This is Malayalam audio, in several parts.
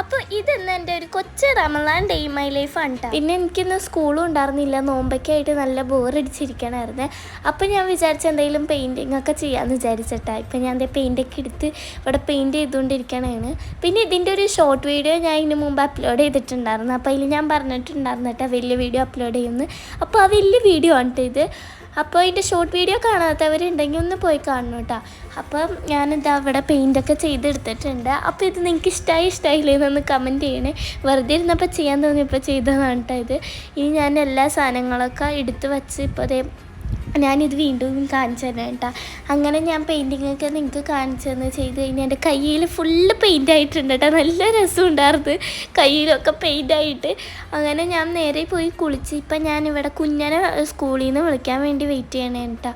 അപ്പോൾ ഇതെന്ന് എന്റെ ഒരു കൊച്ചു റമലാൻ ഡേ മൈ ലൈഫ് ആണ്. പിന്നെ എനിക്കിന്ന് സ്കൂളും ഉണ്ടായിരുന്നില്ല. നോമ്പൊക്കെയായിട്ട് നല്ല ബോറടിച്ചിരിക്കണമായിരുന്നു അപ്പോൾ ഞാൻ വിചാരിച്ച എന്തെങ്കിലും പെയിന്റിങ് ഒക്കെ ചെയ്യാമെന്ന് വിചാരിച്ചിട്ടാ. ഇപ്പം ഞാൻ എന്റെ പെയിന്റൊക്കെ എടുത്ത് ഇവിടെ പെയിന്റ് ചെയ്തുകൊണ്ടിരിക്കണതാണ് പിന്നെ ഇതിന്റെ ഒരു ഷോർട്ട് വീഡിയോ ഞാൻ ഇതിന് മുമ്പ് അപ്ലോഡ് ചെയ്തിട്ടുണ്ടായിരുന്നു. അപ്പോൾ അതിൽ ഞാൻ പറഞ്ഞിട്ടുണ്ടായിരുന്നു കേട്ടോ വലിയ വീഡിയോ അപ്ലോഡ് ചെയ്യുന്നു അപ്പോൾ ആ വലിയ വീഡിയോ ആണ് ഇത്. അപ്പോൾ അതിന്റെ ഷോർട്ട് വീഡിയോ കാണാത്തവരുണ്ടെങ്കിൽ ഒന്ന് പോയി കാണണം കേട്ടോ അപ്പം ഞാനിതാ അവിടെ പെയിന്റൊക്കെ ചെയ്തെടുത്തിട്ടുണ്ട്. അപ്പോൾ ഇത് നിങ്ങൾക്ക് ഇഷ്ടമായി ഇഷ്ടമായില്ലേ എന്നൊന്ന് കമന്റ് ചെയ്യണേ. വെറുതെ ഇരുന്നപ്പോൾ ചെയ്യാൻ തോന്നിയപ്പോൾ ചെയ്തതാണ് കേട്ടോ ഇത്. ഇനി ഞാൻ എല്ലാ സാധനങ്ങളൊക്കെ എടുത്ത് വെച്ച് ഇപ്പോൾ അതേ ഞാനിത് വീണ്ടും കാണിച്ചു തരാം കേട്ടോ. അങ്ങനെ ഞാൻ പെയിന്റിങ് ഒക്കെ നിങ്ങൾക്ക് കാണിച്ചു തന്ന് ചെയ്ത് കഴിഞ്ഞാൽ എന്റെ കയ്യിൽ ഫുള്ള് പെയിന്റ് ആയിട്ടുണ്ട് കേട്ടോ. നല്ല രസം രസമുണ്ടായിരുന്നു കയ്യിലൊക്കെ പെയിന്റ് ആയിട്ട്. അങ്ങനെ ഞാൻ നേരെ പോയി കുളിച്ച് ഇപ്പം ഞാനിവിടെ കുഞ്ഞനെ സ്കൂളിൽ നിന്ന് വിളിക്കാൻ വേണ്ടി വെയിറ്റ് ചെയ്യണേ കേട്ടോ.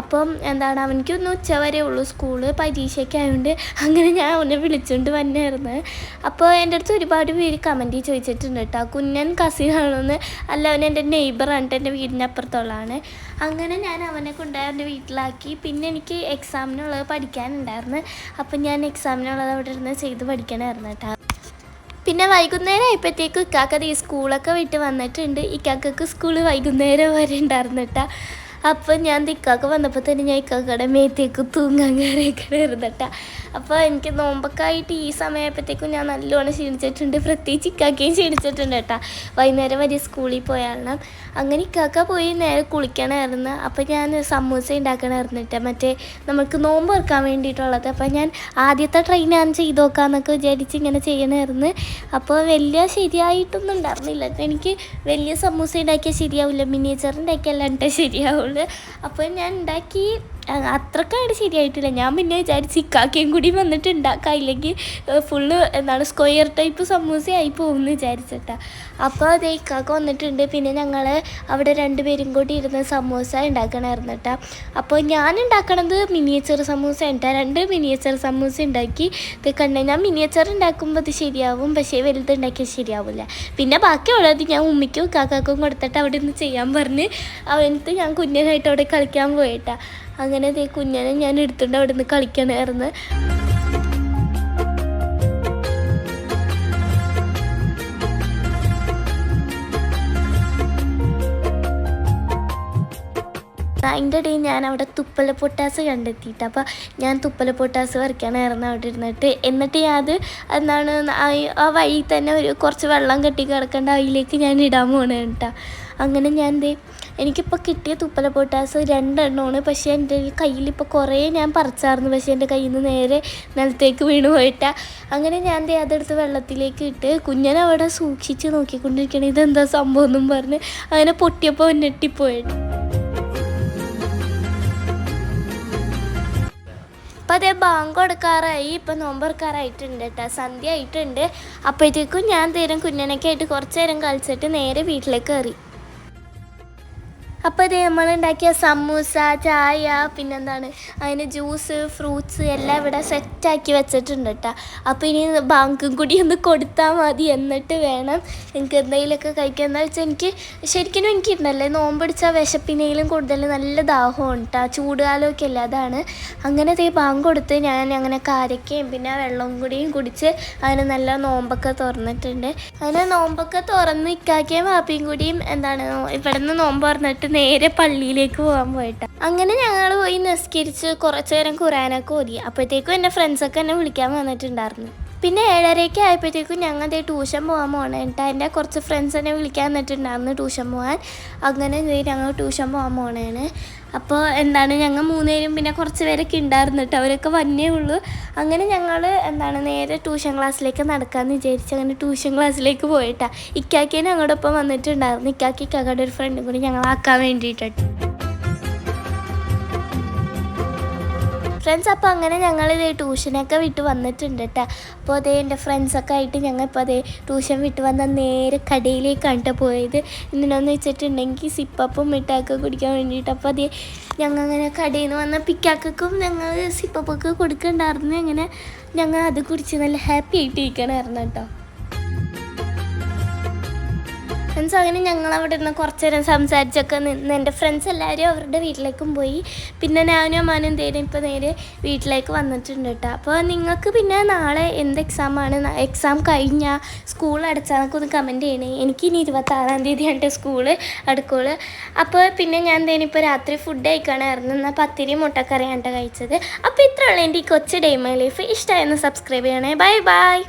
അപ്പം എന്താണ് അവനിക്കൊന്ന് ഉച്ച വരെ ഉള്ളൂ സ്കൂൾ പരീക്ഷയൊക്കെ ആയതുകൊണ്ട് അങ്ങനെ ഞാൻ അവനെ വിളിച്ചുകൊണ്ട് വന്നായിരുന്നു. അപ്പോൾ എന്റെ അടുത്ത് ഒരുപാട് പേര് കമന്റ് ചോദിച്ചിട്ടുണ്ട് കേട്ടോ. കുഞ്ഞൻ കസിനാണെന്ന് അല്ല അവൻ എന്റെ നെയ്ബറാണ് എന്റെ വീടിന്റെ അപ്പുറത്തുള്ളതാണ് അങ്ങനെ ഞാൻ അവനെ കൊണ്ടുപോയി അവന്റെ വീട്ടിലാക്കി. പിന്നെ എനിക്ക് എക്സാമിനുള്ളത് പഠിക്കാനുണ്ടായിരുന്നു. അപ്പം ഞാൻ എക്സാമിനുള്ളത് അവിടെ ഇരുന്ന് ചെയ്ത് പഠിക്കണമായിരുന്നു കേട്ടോ. പിന്നെ വൈകുന്നേരം ആയപ്പോഴത്തേക്കും ഇക്കാക്കത് ഈ സ്കൂളൊക്കെ വിട്ട് വന്നിട്ടുണ്ട്. ഇക്കാക്കക്ക് സ്കൂൾ വൈകുന്നേരം വരെ ഉണ്ടായിരുന്നു കേട്ടോ. അപ്പം ഞാൻ ഇക്കാക്ക വന്നപ്പോൾ തന്നെ ഞാൻ ഇക്കാക്കയുടെ മേത്തേക്ക് തൂങ്ങാൻ കയറിയേക്കണായിരുന്നു കേട്ടോ അപ്പോൾ എനിക്ക് നോമ്പൊക്കായിട്ട് ഈ സമയമായപ്പോഴത്തേക്കും ഞാൻ നല്ലോണം ക്ഷീണിച്ചിട്ടുണ്ട്. പ്രത്യേകിച്ച് ഇക്കാക്കയും ക്ഷീണിച്ചിട്ടുണ്ട് കേട്ടോ. വൈകുന്നേരം വരെ സ്കൂളിൽ പോയാലും അങ്ങനെ ഇക്കാക്ക പോയി നേരെ കുളിക്കണമായിരുന്നു അപ്പോൾ ഞാൻ സമൂസ ഉണ്ടാക്കണമായിരുന്നു കേട്ടോ മറ്റേ നമുക്ക് നോമ്പ് ഓർക്കാൻ വേണ്ടിയിട്ടുള്ളത്. അപ്പോൾ ഞാൻ ആദ്യത്തെ ട്രെയിൻ ഞാൻ ചെയ്ത് നോക്കാമെന്നൊക്കെ വിചാരിച്ച് ഇങ്ങനെ ചെയ്യണമായിരുന്നു അപ്പോൾ വലിയ ശരിയായിട്ടൊന്നും ഉണ്ടായിരുന്നില്ല. എനിക്ക് വലിയ സമൂസ ഉണ്ടാക്കിയാൽ ശരിയാവില്ല. മിനിയേച്ചർ ഉണ്ടാക്കിയല്ലാണ്ട് ശരിയാവുള്ളൂ. അപ്പോൾ ഞാൻ ഉണ്ടാക്കി അ- അത്രക്കായിട്ട് ശരിയായിട്ടില്ല. ഞാൻ പിന്നെ വിചാരിച്ച് ഇക്കാക്കയും കൂടി വന്നിട്ട് ഉണ്ടാക്കാം ഇല്ലെങ്കിൽ ഫുള്ള് എന്താണ് സ്ക്വയർ ടൈപ്പ് സമൂസ ആയി പോകുമെന്ന് വിചാരിച്ചിട്ടാ. അപ്പോൾ അത് ഇക്കാക്ക വന്നിട്ടുണ്ട്. പിന്നെ ഞങ്ങൾ അവിടെ രണ്ടുപേരും കൂടി ഇരുന്ന് സമൂസ ഉണ്ടാക്കണമായിരുന്നു കേട്ടോ അപ്പോൾ ഞാൻ ഉണ്ടാക്കണത് മിനിയേച്ചർ സമൂസ ഉണ്ടാ രണ്ട് മിനിയേച്ചർ സമൂസ ഉണ്ടാക്കി. ഇത് കണ്ട ഞാൻ മിനിയേച്ചർ ഉണ്ടാക്കുമ്പോൾ അത് ശരിയാവും പക്ഷേ വലുത് ഉണ്ടാക്കിയാൽ ശരിയാവില്ല പിന്നെ ബാക്കിയുള്ളത് ഞാൻ ഉമ്മയ്ക്കും കാക്കാക്കും കൊടുത്തിട്ട് അവിടെ നിന്ന് ചെയ്യാൻ പറഞ്ഞ് അവനത്ത് ഞാൻ കുഞ്ഞനായിട്ട് അവിടെ കളിക്കാൻ പോയിട്ടാ. അങ്ങനെ ദേ കുഞ്ഞനെ ഞാൻ എടുത്തിട്ട് അവിടെ നിന്ന് കളിക്കണമായിരുന്നു അതിന്റെ ഇടയിൽ ഞാൻ അവിടെ തുപ്പല പൊട്ടാസ് കണ്ടെത്തിയിട്ട് അപ്പോൾ ഞാൻ തുപ്പല പൊട്ടാസ് വരയ്ക്കാനായിരുന്നു അവിടെ ഇരുന്നിട്ട്. എന്നിട്ട് ഞാൻ അത് എന്താണ് ആ- വഴി തന്നെ ഒരു കുറച്ച് വെള്ളം കെട്ടി കിടക്കേണ്ട അതിലേക്ക് ഞാൻ ഇടാൻ പോണേ കേട്ടോ അങ്ങനെ ഞാൻ ദേ എനിക്കിപ്പോൾ കിട്ടിയ തുപ്പല പൊട്ടാസ് രണ്ടെണ്ണമാണ്. പക്ഷേ എന്റെ കയ്യിൽ ഇപ്പോൾ കുറേ ഞാൻ പറിച്ചായിരുന്നു പക്ഷേ എന്റെ കയ്യിൽ നിന്ന് നേരെ നിലത്തേക്ക് വീണ് പോയിട്ട. അങ്ങനെ ഞാൻ ദേ അതെടുത്ത് വെള്ളത്തിലേക്ക് ഇട്ട് കുഞ്ഞൻ അവിടെ സൂക്ഷിച്ച് നോക്കിക്കൊണ്ടിരിക്കണം ഇതെന്താ സംഭവം എന്നും പറഞ്ഞ് അങ്ങനെ പൊട്ടിയപ്പോൾ ഞെട്ടിപ്പോയിട്ട് അപ്പോൾ അതേ ബാങ്ക് കൊടുക്കാറായി. ഇപ്പം നോമ്പെടുക്കാറായിട്ടുണ്ട് കേട്ടോ സന്ധ്യ ആയിട്ടുണ്ട്. അപ്പോഴത്തേക്കും ഞാൻ തരും കുഞ്ഞനൊക്കെ ആയിട്ട് കുറച്ച് നേരം കളിച്ചിട്ട് നേരെ വീട്ടിലേക്ക് കയറി. അപ്പോൾ ഇത് നമ്മൾ ഉണ്ടാക്കിയ സമൂസ ചായ പിന്നെന്താണ് അതിന് ജ്യൂസ് ഫ്രൂട്ട്സ് എല്ലാം ഇവിടെ സെറ്റാക്കി വെച്ചിട്ടുണ്ട് കേട്ടോ അപ്പോൾ ഇനി ബാങ്കും കൂടി ഒന്ന് കൊടുത്താൽ മതി എന്നിട്ട് വേണം എനിക്ക് എന്തെങ്കിലുമൊക്കെ കഴിക്കാൻ. എന്താ വെച്ചാൽ എനിക്ക് ശരിക്കും എനിക്ക് ഉണ്ടല്ലേ നോമ്പടിച്ചാൽ വിശപ്പിനെങ്കിലും കൂടുതൽ നല്ല ദാഹമാണ് കേട്ടോ ചൂടുകാലമൊക്കെ അല്ലേ അതാണ്. അങ്ങനെ ദേ ബാങ്ക് കൊടുത്ത് ഞാൻ അങ്ങനെ കാരക്കയും പിന്നെ വെള്ളവും കൂടിയും കുടിച്ച് അതിന് നല്ല നോമ്പൊക്കെ തുറന്നിട്ടുണ്ട്. അങ്ങനെ നോമ്പൊക്കെ തുറന്ന് ഇക്കാക്കിയ വാപ്പിയും കൂടിയും എന്താണ് ഇവിടെ നിന്ന് നോമ്പ് തുറന്നിട്ട് നേരെ പള്ളിയിലേക്ക് പോകാൻ പോയിട്ട. അങ്ങനെ ഞങ്ങൾ പോയി നിസ്കരിച്ച് കുറച്ചു നേരം ഖുറാനൊക്കെ ഓതി. അപ്പോഴത്തേക്കും എന്റെ ഫ്രണ്ട്സൊക്കെ എന്നെ വിളിക്കാൻ വന്നിട്ടുണ്ടായിരുന്നു. പിന്നെ ഏഴരയ്ക്ക് ആയപ്പോഴത്തേക്കും ഞങ്ങൾ അതേ ട്യൂഷൻ പോകാൻ പോകണം കേട്ടോ എന്റെ കുറച്ച് ഫ്രണ്ട്സ് എന്നെ വിളിക്കാൻ വന്നിട്ടുണ്ടായിരുന്നു ട്യൂഷൻ പോകാൻ അങ്ങനെ ഞങ്ങൾ ട്യൂഷൻ പോകാൻ പോകണേണ് അപ്പോൾ എന്താണ് ഞങ്ങൾ മൂന്നുപേരും പിന്നെ കുറച്ച് പേരൊക്കെ ഉണ്ടായിരുന്നു കേട്ടോ അവരൊക്കെ വന്നേ ഉള്ളൂ. അങ്ങനെ ഞങ്ങൾ എന്താണ് നേരെ ട്യൂഷൻ ക്ലാസ്സിലേക്ക് നടക്കാമെന്ന് വിചാരിച്ച് അങ്ങനെ ട്യൂഷൻ ക്ലാസ്സിലേക്ക് പോയിട്ടാ ഇക്കാക്കേനെ ഞങ്ങളോടൊപ്പം വന്നിട്ടുണ്ടായിരുന്നു. ഇക്കാക്കി ഇക്കാക്കയുടെ ഒരു ഫ്രണ്ടും കൂടി ഞങ്ങളാക്കാൻ വേണ്ടിയിട്ടോ ഫ്രണ്ട്സ് അപ്പോൾ അങ്ങനെ ഞങ്ങൾ ട്യൂഷനൊക്കെ വിട്ട് വന്നിട്ടുണ്ട് കേട്ടോ അപ്പോൾ അതേ എന്റെ ഫ്രണ്ട്സൊക്കെ ആയിട്ട് ഞങ്ങൾ ഇപ്പോൾ അതേ ട്യൂഷൻ വിട്ട് വന്ന നേരെ കടയിലേക്കാണ് പോയത്. എന്തിനാന്ന് വെച്ചിട്ടുണ്ടെങ്കിൽ സിപ്പപ്പും മിഠായിയൊക്കെ കുടിക്കാൻ വേണ്ടിയിട്ട് അപ്പോൾ അതേ ഞങ്ങൾ അങ്ങനെ കടയിൽ നിന്ന് വന്ന പിക്കാക്കും ഞങ്ങൾ സിപ്പപ്പൊക്കെ കൊടുക്കണ്ടായിരുന്നു. അങ്ങനെ ഞങ്ങൾ അത് കുടിച്ച് നല്ല ഹാപ്പി ആയിട്ട് ഇരിക്കണമായിരുന്നു കേട്ടോ ഫ്രണ്ട്സ് അങ്ങനെ ഞങ്ങൾ അവിടെ നിന്ന് കുറച്ച് നേരം സംസാരിച്ചൊക്കെ നിന്ന് എന്റെ ഫ്രണ്ട്സ് എല്ലാവരും അവരുടെ വീട്ടിലേക്കും പോയി. പിന്നെ ഞാനും അമ്മാനും എന്തേലും ഇപ്പോൾ നേരെ വീട്ടിലേക്ക് വന്നിട്ടുണ്ട് കേട്ടോ. അപ്പോൾ നിങ്ങൾക്ക് പിന്നെ നാളെ എന്ത് എക്സാമാണ് എക്സാം കഴിഞ്ഞാൽ സ്കൂൾ അടച്ചാന്നൊക്കെ ഒന്ന് കമന്റ് ചെയ്യണേ. എനിക്ക് ഇനി ഇരുപത്താറാം തീയതിയാണ് സ്കൂൾ അടുക്കുള്ളൂ. അപ്പോൾ പിന്നെ ഞാൻ എന്തേലും ഇപ്പോൾ രാത്രി ഫുഡ് കഴിക്കണമായിരുന്നു എന്നാൽ പത്തിരി മുട്ടക്കറിയാണ് കഴിച്ചത്. അപ്പോൾ ഇത്രയുള്ള എന്റെ ഈ കൊച്ചു ഡേ മൈ ലൈഫ് ഇഷ്ടമായിരുന്നു സബ്സ്ക്രൈബ് ചെയ്യണേ. Bye bye